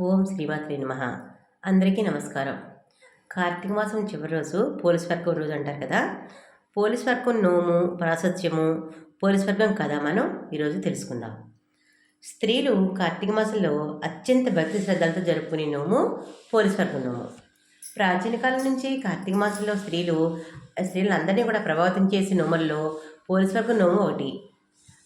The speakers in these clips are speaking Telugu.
ఓం శ్రీమాత్రి నమ. అందరికీ నమస్కారం. కార్తీక మాసం చివరి రోజు పోలీస్ వర్గం రోజు అంటారు కదా? పోలీస్ వర్గం నోము ప్రాశస్త్యము పోలీస్ వర్గం కథ మనం ఈరోజు తెలుసుకుందాం. స్త్రీలు కార్తీక మాసంలో అత్యంత భక్తి శ్రద్ధలతో జరుపుకునే నోము పోలీస్ వర్గం నోము. ప్రాచీన కాలం నుంచి కార్తీక మాసంలో స్త్రీలు స్త్రీలందరినీ కూడా ప్రభావితం చేసే నోముల్లో పోలీస్ వర్గం నోము ఒకటి.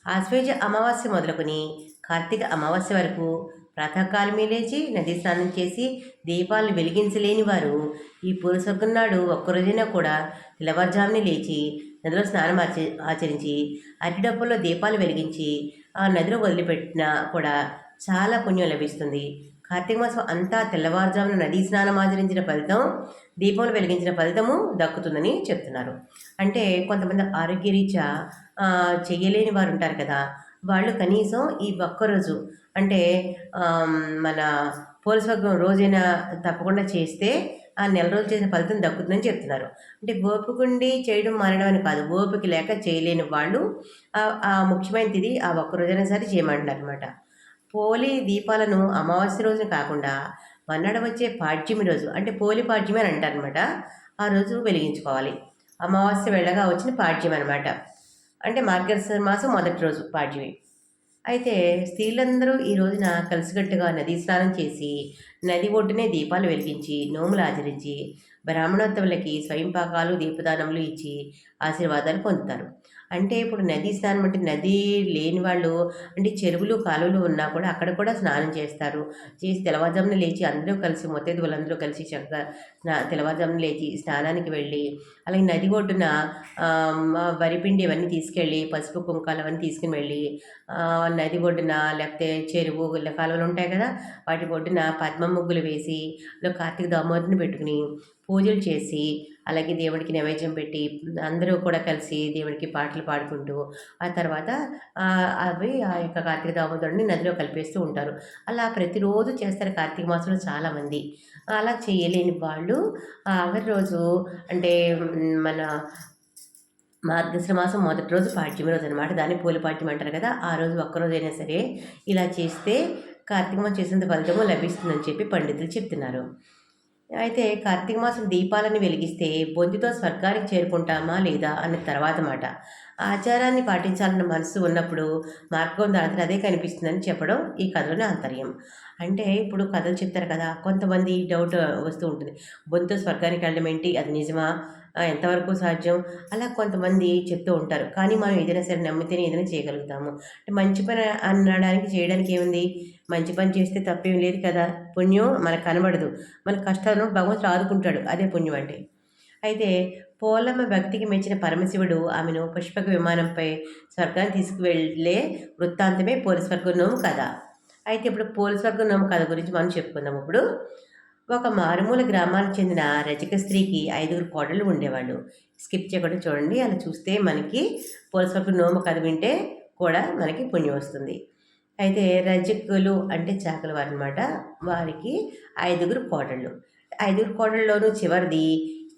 ఆశ్వేజ అమావాస్య మొదలుకొని కార్తీక అమావాస్య వరకు ప్రాతకాలమే లేచి నది స్నానం చేసి దీపాలు వెలిగించలేని వారు. ఈ పూర్వస్వర్గం ఒక్కరోజైనా కూడా తెల్లవారుజామునే లేచి నదిలో స్నానం ఆచ ఆచరించి అరటిడప్పుల్లో దీపాలు వెలిగించి ఆ నదిలో వదిలిపెట్టినా కూడా చాలా పుణ్యం లభిస్తుంది. కార్తీక మాసం అంతా తెల్లవారుజామున నదీ స్నానం ఆచరించిన ఫలితం దీపాలు వెలిగించిన ఫలితము దక్కుతుందని చెప్తున్నారు. అంటే కొంతమంది ఆరోగ్యరీత్యా చేయలేని వారు ఉంటారు కదా వాళ్ళు కనీసం ఈ ఒక్కరోజు అంటే మన పోలీస్ వర్గం రోజైనా తప్పకుండా చేస్తే ఆ నెల రోజులు చేసిన ఫలితం దక్కుతుందని చెప్తున్నారు. అంటే ఓపికండి చేయడం మానడం అని కాదు ఓపిక లేక చేయలేని వాళ్ళు ఆ- ముఖ్యమైనది ఇది ఆ ఒక్క రోజైనా సరే చేయమంటారు అనమాట పోలి దీపాలను అమావాస్య రోజున కాకుండా మన్నాడు వచ్చే పాడ్యమి రోజు అంటే పోలి పాడ్యమి అని అంటారనమాట ఆ రోజు వెలిగించుకోవాలి. అమావాస్య వెళ్ళగా వచ్చిన పాడ్యం అనమాట అంటే మార్గశిర మాసం మొదటి రోజు పాడ్యమి. అయితే స్త్రీలందరూ ఈ రోజున కలిసికట్టుగా నదీ స్నానం చేసి నది ఒడ్డునే దీపాలు వెలిగించి నోములు ఆచరించి బ్రాహ్మణోత్తములకి స్వయంపాకాలు దీపదానములు ఇచ్చి ఆశీర్వాదాలు పొందుతారు. అంటే ఇప్పుడు నదీ స్నానం అంటే నది లేని వాళ్ళు అంటే చెరువులు కాలువలు ఉన్నా కూడా అక్కడ కూడా స్నానం చేస్తారు. చేసి తెల్లవారుజామున లేచి అందరూ కలిసి మొత్తది వాళ్ళందరూ కలిసి చక్కగా స్నా తెల్లవారుజామున లేచి స్నానానికి వెళ్ళి అలాగే నది ఒడ్డున వరిపిండి ఇవన్నీ తీసుకెళ్ళి పసుపు కుంకాలు అవన్నీ తీసుకుని వెళ్ళి నది ఒడ్డున లేకపోతే చెరువు కాలువలు ఉంటాయి కదా వాటి ఒడ్డున పద్మ ముగ్గులు వేసి కార్తీక దామోదరిని పెట్టుకుని పూజలు చేసి అలాగే దేవుడికి నైవేద్యం పెట్టి అందరూ కూడా కలిసి దేవుడికి పాటలు పాడుకుంటూ ఆ తర్వాత అవి ఆ యొక్క కార్తీక దామోదరుని నదిలో కలిపేస్తూ ఉంటారు. అలా ప్రతిరోజు చేస్తారు కార్తీక మాసంలో చాలామంది. అలా చేయలేని వాళ్ళు ఆఖరి రోజు అంటే మన మార్గశ్ర మాసం మొదటి రోజు పాడ్యమి రోజు అనమాట దాన్ని పూల పాడ్యం అంటారు కదా ఆ రోజు ఒక్కరోజైనా సరే ఇలా చేస్తే కార్తీక మాసం చేసినంత ఫలితము లభిస్తుందని చెప్పి పండితులు చెప్తున్నారు. అయితే కార్తీక మాసం దీపాలను వెలిగిస్తే బొందితో స్వర్గానికి చేరుకుంటామా లేదా అన్న తర్వాత మాట. ఆచారాన్ని పాటించాలన్న మనసు ఉన్నప్పుడు మార్గం దాంట్లో అదే కనిపిస్తుందని చెప్పడం ఈ కథలోని ఆంతర్యం. అంటే ఇప్పుడు కథలు చెప్తారు కదా కొంతమంది డౌట్ వస్తూ ఉంటుంది. బొందితో స్వర్గానికి వెళ్ళడం ఏంటి? అది నిజమా? ఎంతవరకు సాధ్యం? అలా కొంతమంది చెప్తూ ఉంటారు. కానీ మనం ఏదైనా సరే నమ్మితేనే ఏదైనా చేయగలుగుతాము. అంటే మంచి పని అనడానికి చేయడానికి ఏముంది? మంచి పని చేస్తే తప్పేం లేదు కదా? పుణ్యం మనకు కనబడదు. మన కష్టాలను భగవంతుడు ఆదుకుంటాడు. అదే పుణ్యం అంటే అయితే పోలమ్మ భక్తికి మెచ్చిన పరమశివుడు ఆమెను పుష్పక విమానంపై స్వర్గాన్ని తీసుకువెళ్ళే వృత్తాంతమే పోలీస్ వర్గం నోము కథ అయితే ఇప్పుడు పోలీస్ వర్గం నోము కథ గురించి మనం చెప్పుకుందాం ఇప్పుడు ఒక మారుమూల గ్రామానికి చెందిన రజక స్త్రీకి ఐదుగురు కోడళ్ళు ఉండేవాళ్ళు. స్కిప్ చేయకుండా చూడండి అలా చూస్తే మనకి పోలీస్ నోమ నోము కథ వింటే కూడా మనకి పుణ్యం వస్తుంది. అయితే రజకులు అంటే చాకల వారు అనమాట వారికి ఐదుగురు కోడళ్ళు ఐదుగురు కోడళ్ళలోనూ చివరిది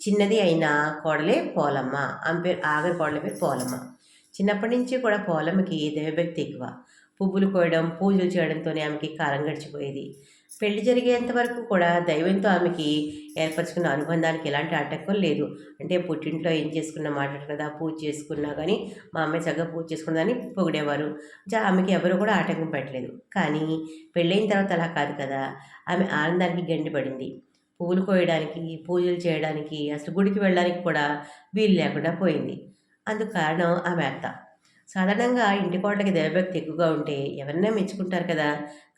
చిన్నది అయిన కోడలే పోలమ్మ. ఆమె పేరు ఆగరి కోడల పేరు పోలమ్మ. చిన్నప్పటి నుంచి కూడా పోలమ్మకి దైవభక్తి ఎక్కువ. పువ్వులు కోయడం పూజలు చేయడంతోనే ఆమెకి కాలం గడిచిపోయేది. పెళ్ళి జరిగేంత వరకు కూడా దైవంతో ఆమెకి ఏర్పరచుకున్న అనుబంధానికి ఎలాంటి ఆటంకం లేదు. అంటే పుట్టింట్లో ఏం చేసుకున్నా మాట్లాడు కదా పూజ చేసుకున్నా కానీ మా అమ్మాయి చక్కగా పూజ చేసుకున్నదని పొగిడేవారు. జా ఆమెకి ఎవరు కూడా ఆటంకం పెట్టలేదు. కానీ పెళ్ళైన తర్వాత అలా కాదు కదా ఆమె ఆనందానికి గండిపడింది పువ్వులు కోయడానికి పూజలు చేయడానికి అసలు గుడికి వెళ్ళడానికి కూడా వీలు లేకుండా పోయింది. అందుకు కారణం ఆమె అత్త. సాధారణంగా ఇంటి కోటకి దైవభక్తి ఎక్కువగా ఉంటే ఎవరైనా మెచ్చుకుంటారు కదా.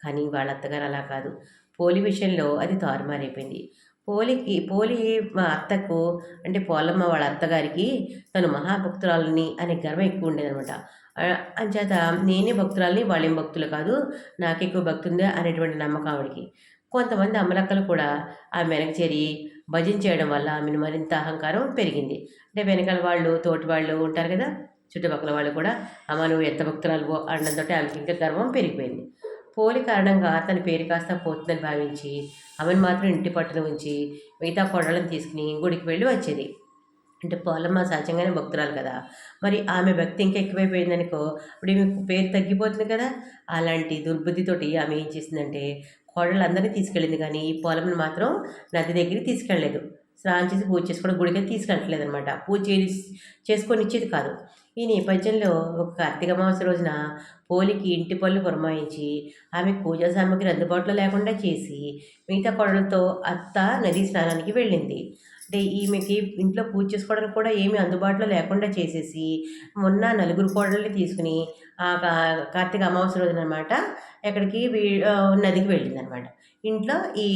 కానీ వాళ్ళ అత్తగారు అలా కాదు. పోలి విషయంలో అది తారుమారైపోయింది. పోలికి పోలి మా అత్తకు అంటే పోలమ్మ వాళ్ళ అత్తగారికి తను మహాభక్తురాలని అనే గర్వం ఎక్కువ ఉండేదనమాట అంచేత నేనే భక్తురాలని వాళ్ళేం భక్తులు కాదు. నాకు ఎక్కువ భక్తి ఉందా అనేటువంటి నమ్మకం ఆవిడికి. కొంతమంది అమ్మలక్కలు కూడా ఆమె వెనక చేరి భజన చేయడం వల్ల ఆమెను మరింత అహంకారం పెరిగింది. అంటే వెనకాల వాళ్ళు తోటి వాళ్ళు ఉంటారు కదా. చుట్టుపక్కల వాళ్ళు కూడా అమ్మ నువ్వు ఎంత భక్తురాలు అనడంతో ఆమెకి ఇంకా గర్వం పెరిగిపోయింది. పోలి కారణంగా తన పేరు కాస్త పోతుందని భావించి ఆమెను మాత్రం ఇంటి పట్టున ఉంచి మిగతా కొడలను తీసుకుని గుడికి వెళ్ళి వచ్చేది. అంటే పోలమ్మ సహజంగానే భక్తురాలు కదా. మరి ఆమె భక్తి ఇంకా ఎక్కువైపోయిందనుకో ఇప్పుడు మీకు పేరు తగ్గిపోతుంది కదా. అలాంటి దుర్బుద్ధితోటి ఆమె ఏం చేసిందంటే కోడలందరినీ తీసుకెళ్ళింది కానీ ఈ పొలంని మాత్రం నది దగ్గరికి తీసుకెళ్ళలేదు. స్నానం చేసి పూజ చేసుకోవడం గుడికి తీసుకెళ్ళట్లేదు అనమాట పూజ చేసి చేసుకొని ఇచ్చేది కాదు. ఈ నేపథ్యంలో ఒక కార్తీక మాస రోజున పోలికి ఇంటి పళ్ళు పురమాయించి ఆమె పూజా సామాగ్రి అందుబాటులో లేకుండా చేసి మిగతా కొడలతో అత్త నదీ స్నానానికి వెళ్ళింది. అంటే ఈమెకి ఇంట్లో పూజ చేసుకోవడానికి కూడా ఏమీ అందుబాటులో లేకుండా చేసేసి మొన్న నలుగురు కోడల్ని తీసుకుని ఆ కార్తీక అమావాస్య రోజున అనమాట ఎక్కడికి నదికి వెళ్ళింది అనమాట ఇంట్లో ఈ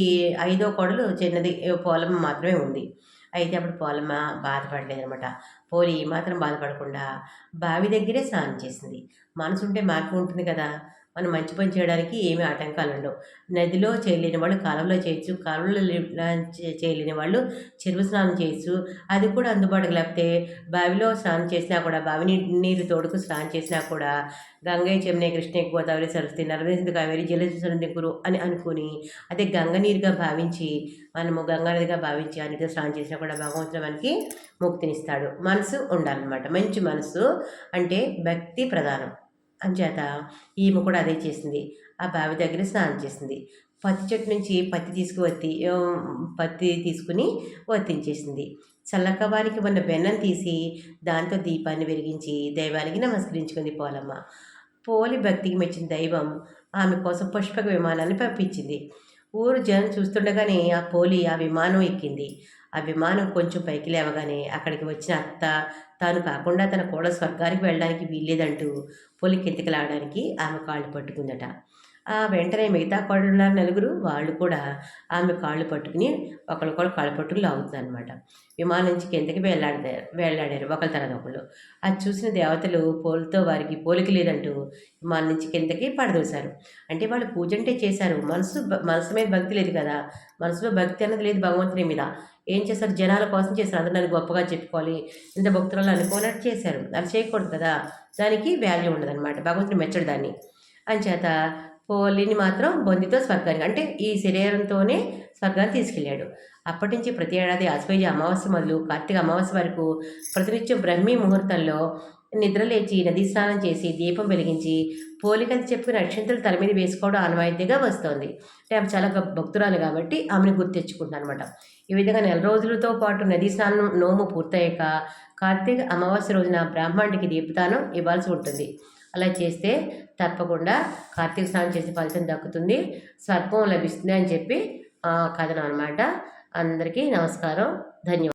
ఐదో కోడలు చిన్నది పొలం మాత్రమే ఉంది. అయితే అప్పుడు పోలమ్మ బాధపడలేదు అనమాట పోలి మాత్రం బాధపడకుండా బావి దగ్గరే స్నానం చేసింది. మనసుంటే మార్పు మాకు ఉంటుంది కదా. మనం మంచి పని చేయడానికి ఏమీ ఆటంకాలు ఉండవు. నదిలో చేయలేని వాళ్ళు కాలంలో చేయొచ్చు కాలంలో చే- చేయలేని వాళ్ళు చెరువు స్నానం చేయొచ్చు అది కూడా అందుబాటులో లేకపోతే బావిలో స్నానం చేసినా కూడా బావి నీరు తోడుకు స్నానం చేసినా కూడా గంగయ్య చెమ్నే కృష్ణ గోదావరి సరస్వతి నర్మదేశ కావేరి జలసరం దిగురు అని అనుకుని అదే గంగ నీరుగా భావించి మనము గంగా నదిగా భావించి ఆ నీటితో స్నానం చేసినా కూడా భగవంతుడు మనకి ముక్తినిస్తాడు. మనసు ఉండాలన్నమాట. మంచి మనసు అంటే భక్తి ప్రధానం. అంచేత ఈమె కూడా అదే చేసింది. ఆ బావి దగ్గర స్నానం చేసింది. పత్తి చెట్టు నుంచి పత్తి తీసుకు వత్తి పత్తి తీసుకుని వర్తించేసింది చల్లకవారికి ఉన్న బెన్నం తీసి దాంతో దీపాన్ని వెలిగించి దైవానికి నమస్కరించుకుంది పోలమ్మ. పోలి భక్తికి మెచ్చిన దైవం ఆమె కోసం పుష్పక విమానాన్ని పంపించింది. ఊరు జనం చూస్తుండగానే ఆ పోలి ఆ విమానం ఎక్కింది. ఆ విమానం కొంచెం పైకి లేవగానే అక్కడికి వచ్చిన అత్త తాను కాకుండా తన కూడా స్వర్గానికి వెళ్ళడానికి వీల్లేదంటూ పొలి కిందకి ఆమె కాళ్ళు పట్టుకుందట. ఆ వెంటనే మిగతా కోడలు ఉన్నారు నలుగురు వాళ్ళు కూడా ఆమె కాళ్ళు పట్టుకుని ఒకరికొకరు కాళ్ళు పట్టుకుని లాగుతుంది అనమాట విమానం నుంచి కిందకి వెళ్ళాడారు వెళ్ళాడారు ఒకరి తర్వాత ఒకళ్ళు. అది చూసిన దేవతలు పోలుతో వారికి పోలిక లేదంటూ విమానం నుంచి కిందకి పడదోశారు. అంటే వాళ్ళు పూజ అంటే చేశారు. మనసు మనసు మీద భక్తి లేదు కదా. మనసులో భక్తి అన్నది లేదు భగవంతుని మీద. ఏం చేశారు జనాల కోసం చేశారు అందరూ నన్ను గొప్పగా చెప్పుకోవాలి. ఇంత భక్తులు అనుకోనట్టు చేశారు. అది చేయకూడదు కదా? దానికి వాల్యూ ఉండదు అనమాట భగవంతుని మెచ్చడు దాన్ని. అంచేత పోలిని మాత్రం బొందితో స్వర్గానికి అంటే ఈ శరీరంతోనే స్వర్గాన్ని తీసుకెళ్ళాడు. అప్పటి నుంచి ప్రతి ఏడాది ఆశ్వయుజ అమావాస్య మొదలు కార్తీక అమావాస్య వరకు ప్రతినిత్యం బ్రహ్మీ ముహూర్తంలో నిద్ర లేచి నదీ స్నానం చేసి దీపం వెలిగించి పోలికలు చెప్పిన అక్షంతలు తల మీద వేసుకోవడం ఆనవాయితీగా వస్తోంది. అంటే ఆమె చాలా భక్తురాలు కాబట్టి ఆమెను గుర్తెచ్చుకుంటున్నాను అనమాట ఈ విధంగా నెల రోజులతో పాటు నదీ స్నానం నోము పూర్తయ్యాక కార్తీక అమావాస్య రోజున బ్రాహ్మణుడికి దీపదానం ఇవ్వాల్సి ఉంటుంది. అలా చేస్తే తప్పకుండా కార్తీక స్నానం చేసే ఫలితం దక్కుతుంది. స్వర్గం లభిస్తుంది అని చెప్పి కథనం అనమాట అందరికీ నమస్కారం. ధన్యవాదాలు.